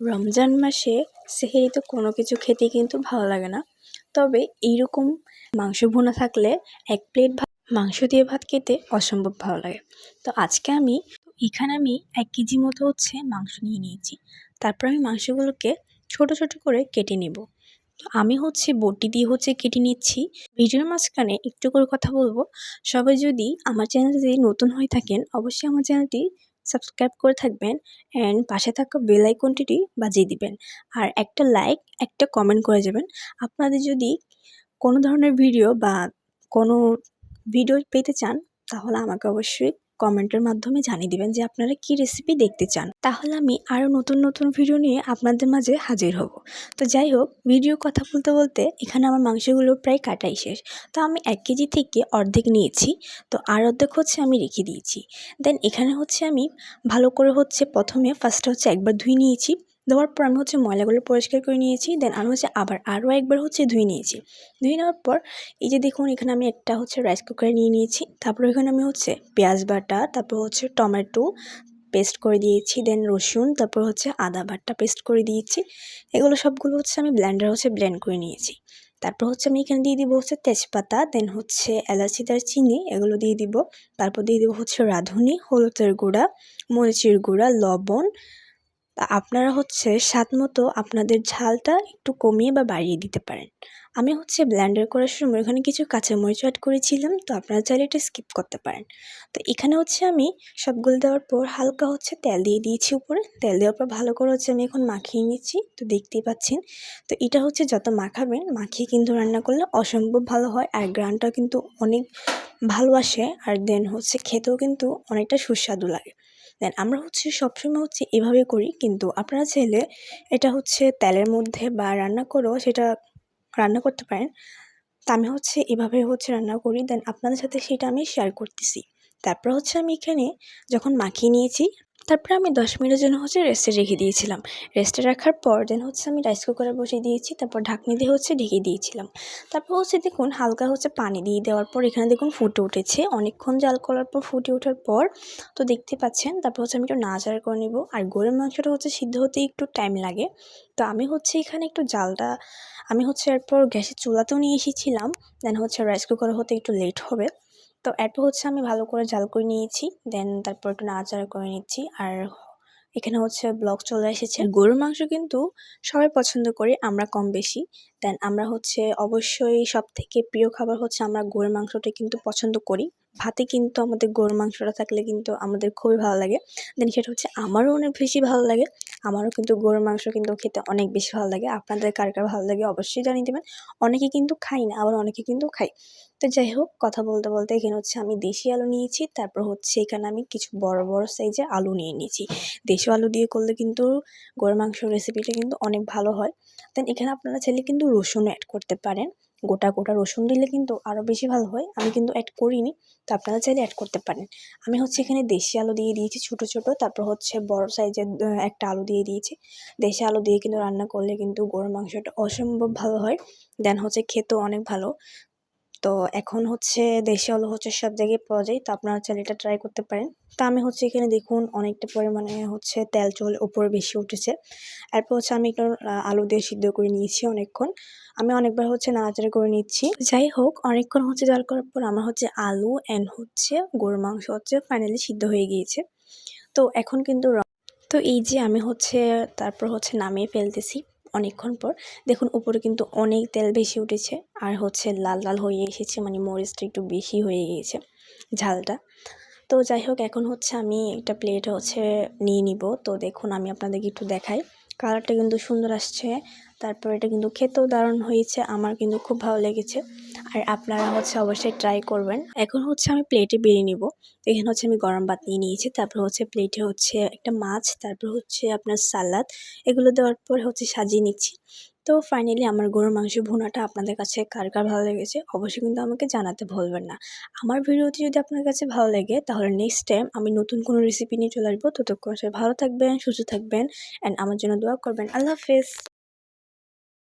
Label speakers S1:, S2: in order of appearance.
S1: রমজান মাসে সেহরিতে কোনো কিছু খেতে কিন্তু ভালো লাগে না। তবে এইরকম মাংস ভুনা থাকলে এক প্লেট ভাত মাংস দিয়ে ভাত খেতে অসম্ভব ভালো লাগে। তো আজকে আমি, এখানে আমি এক কেজি মতো হচ্ছে মাংস নিয়ে নিয়েছি। তারপর আমি মাংসগুলোকে ছোট ছোট করে কেটে নেব। তো আমি হচ্ছে বটি দিয়ে হচ্ছে কেটে নিচ্ছি। ভিডিওর মাঝখানে একটু করে কথা বলব। সবাই যদি আমার চ্যানেল যদি নতুন হয়ে থাকেন, অবশ্যই আমার চ্যানেলটি সাবস্ক্রাইব করে থাকবেন অ্যান্ড পাশে থাকা বেল আইকনটি বাজিয়ে দিবেন। আর একটা লাইক একটা কমেন্ট করে যাবেন। আপনাদের যদি কোনো ধরনের ভিডিও বা কোনো ভিডিও পেতে চান, তাহলে আমাকে অবশ্যই কমেন্টের মাধ্যমে জানিয়ে দিবেন যে আপনারা কি রেসিপি দেখতে চান। তাহলে আমি আরও নতুন নতুন ভিডিও নিয়ে আপনাদের মাঝে হাজির হব। তো যাই হোক ভিডিও কথা বলতে বলতে এখানে আমার মাংসগুলো প্রায় কাটাই শেষ। তো আমি এক কেজি থেকে অর্ধেক নিয়েছি। তো আর অর্ধেক হচ্ছে আমি রেখে দিয়েছি। দেন এখানে হচ্ছে আমি ভালো করে হচ্ছে প্রথমে ফার্স্টে হচ্ছে একবার ধুয়ে নিয়েছি। দেওয়ার পর আমি হচ্ছে ময়লাগুলো পরিষ্কার করে নিয়েছি দেন আমি হচ্ছে আবার আরও একবার হচ্ছে ধুয়ে নিয়েছি। ধুয়ে নেওয়ার পর এই যে দেখুন, এখানে আমি একটা হচ্ছে রাইস কুকার নিয়ে নিয়েছি, তারপর এখানে আমি হচ্ছে পেঁয়াজ বাটা, তারপর হচ্ছে টমেটো পেস্ট করে দিয়েছি দেন রসুন, তারপর হচ্ছে আদা বাটা পেস্ট করে দিয়েছি। এগুলো সবগুলো হচ্ছে আমি ব্লেন্ডার হচ্ছে ব্লেন্ড করে নিয়েছি। তারপর হচ্ছে আমি এখানে দিয়ে দিব হচ্ছে তেজপাতা দেন হচ্ছে এলাচি চিনি এগুলো দিয়ে দিব। তারপর দিয়ে দিব হচ্ছে রাঁধুনি, হলুদের গুঁড়া, মরিচের গুঁড়া, লবণ তা আপনারা হচ্ছে স্বাদ মতো আপনাদের ঝালটা একটু কমিয়ে বা বাড়িয়ে দিতে পারেন। আমি হচ্ছে ব্ল্যান্ডার করার সময় এখানে কিছু কাঁচামরিচ অ্যাড করেছিলাম, তো আপনারা চাইলে এটা স্কিপ করতে পারেন। তো এখানে হচ্ছে আমি সবগুলো দেওয়ার পর হালকা হচ্ছে তেল দিয়ে দিয়েছি উপরে। তেল দেওয়ার পর ভালো করে হচ্ছে আমি এখন মাখিয়ে নিচ্ছি, তো দেখতেই পাচ্ছেন। তো এটা হচ্ছে যত মাখাবেন, মাখিয়ে কিন্তু রান্না করলে অসম্ভব ভালো হয় আর গ্রানটাও কিন্তু অনেক ভালো আসে আর দেন হচ্ছে খেতেও কিন্তু অনেকটা সুস্বাদু লাগে। দেন আমরা হচ্ছে সবসময় হচ্ছে এভাবে করি, কিন্তু আপনারা চাইলে এটা হচ্ছে তেলের মধ্যে বা রান্না করেও সেটা রান্না করতে পারেন। তা আমি হচ্ছে এভাবে হচ্ছে রান্না করি দেন আপনাদের সাথে সেটা আমি শেয়ার করতেছি। তারপর হচ্ছে আমি এখানে যখন মাখিয়ে নিয়েছি তারপরে আমি দশ মিনিটের জন্য হচ্ছে রেস্টে রেখে দিয়েছিলাম। রেস্টে রাখার পর দেন হচ্ছে আমি রাইস কুকারে বসিয়ে দিয়েছি, তারপর ঢাকনি দিয়ে হচ্ছে ঢেকে দিয়েছিলাম। তারপর হচ্ছে দেখুন হালকা হচ্ছে পানি দিয়ে দেওয়ার পর এখানে দেখুন ফুটে উঠেছে। অনেকক্ষণ জাল করার পর ফুটে ওঠার পর তো দেখতে পাচ্ছেন, তারপর হচ্ছে আমি একটু নাচার করে নেব। আর গরুর মাংসটা হচ্ছে সিদ্ধ হতে একটু টাইম লাগে। তো আমি হচ্ছে এখানে একটু জালটা, আমি হচ্ছে এরপর গ্যাসের চুলাতেও নিয়ে এসেছিলাম। দেন হচ্ছে রাইস কুকারে হতে একটু লেট হবে। তো এত হচ্ছে আমি ভালো করে জাল করে নিয়েছি দেন তারপর একটু নাড়াচাড়া করে নিচ্ছি, আর এখানে হচ্ছে ব্লক চলে এসেছে। গরুর মাংস কিন্তু সবাই পছন্দ করে, আমরা কম বেশি। দেন আমরা হচ্ছে অবশ্যই সব থেকে প্রিয় খাবার হচ্ছে আমরা গরুর মাংসটা কিন্তু পছন্দ করি। ভাতে কিন্তু আমাদের গরুর মাংসটা থাকলে কিন্তু আমাদের খুবই ভালো লাগে। দেন সেটা হচ্ছে আমারও অনেক বেশি ভালো লাগে। আমারও কিন্তু গরুর মাংস কিন্তু খেতে অনেক বেশি ভালো লাগে। আপনাদের কার কার ভালো লাগে অবশ্যই জানিয়ে দেবেন। অনেকে কিন্তু খাই না, আবার অনেকে কিন্তু খাই তো যাই হোক, কথা বলতে বলতে এখানে হচ্ছে আমি দেশি আলু নিয়েছি, তারপর হচ্ছে এখানে আমি কিছু বড় বড় সাইজে আলু নিয়ে নিয়েছি। দেশি আলু দিয়ে করলে কিন্তু গরুর মাংস রেসিপিটা কিন্তু অনেক ভালো হয়। দেন এখানে আপনারা চাইলে কিন্তু রসুন অ্যাড করতে পারেন। গোটা গোটা রসুন দিলে কিন্তু আরও বেশি ভালো হয়। আমি কিন্তু অ্যাড করিনি, তো আপনারা চাইলে অ্যাড করতে পারেন। আমি হচ্ছে এখানে দেশি আলু দিয়ে দিয়েছি, ছোট ছোট। তারপর হচ্ছে বড় সাইজের একটা আলু দিয়ে দিয়েছি। দেশি আলু দিয়ে কিন্তু রান্না করলে কিন্তু গরুর মাংসটা অসম্ভব ভালো হয়। দেন হচ্ছে খেতেও অনেক ভালো। তো এখন হচ্ছে দেশি আলু হচ্ছে সব জায়গায় পাওয়া যায়, তো আপনারা চাইলে এটা ট্রাই করতে পারেন। তা আমি হচ্ছে এখানে দেখুন অনেকটা পরিমাণে হচ্ছে তেল চল উপরে বেশি উঠেছে। এরপর হচ্ছে আমি একটু আলু দিয়ে সিদ্ধ করে নিয়েছি অনেকক্ষণ। আমি অনেকবার হচ্ছে নাড়াচাড়া করে নিচ্ছি। যাই হোক, অনেকক্ষণ হচ্ছে জাল করার পর আমার হচ্ছে আলু অ্যান্ড হচ্ছে গরুর মাংস হচ্ছে ফাইনালি সিদ্ধ হয়ে গিয়েছে। তো এখন কিন্তু তো এই যে আমি হচ্ছে তারপর হচ্ছে নামিয়ে ফেলতেছি। অনেকক্ষণ পর। দেখুন, উপরে কিন্তু অনেক তেল বেশি উঠেছে। আর হচ্ছে লাল লাল হয়ে এসেছে মানে মরিচটা একটু বেশি হয়ে গিয়েছে ঝালটা। তো যাই হোক, এখন হচ্ছে আমি একটা প্লেট হচ্ছে নিয়ে নিব। তো দেখুন, আমি আপনাদেরকে একটু দেখাই। কালারটা কিন্তু সুন্দর আসছে। তারপর এটা কিন্তু খেতেও দারুণ হয়েছে, আমার কিন্তু খুব ভালো লেগেছে। আর আপনারা হচ্ছে অবশ্যই ট্রাই করবেন। এখন হচ্ছে আমি প্লেটে বেরিয়ে নিব। এখানে হচ্ছে আমি গরম ভাত নিয়ে নিয়েছি, তারপর হচ্ছে প্লেটে হচ্ছে একটা মাছ, তারপর হচ্ছে আপনার সালাদ। এগুলো দেওয়ার পর হচ্ছে সাজিয়ে নিচ্ছি। তো ফাইনালি আমার গরুর মাংস ভুনাটা আপনাদের কাছে কার কার ভালো লেগেছে অবশ্যই কিন্তু আমাকে জানাতে ভুলবেন না। আমার ভিডিওটি যদি আপনার কাছে ভালো লাগে, তাহলে নেক্সট টাইম আমি নতুন কোনো রেসিপি নিয়ে চলে আসব। ততক্ষণ সে ভালো থাকবেন, সুস্থ থাকবেন অ্যান্ড আমার জন্য দোয়া করবেন। আল্লাহ হাফেজ।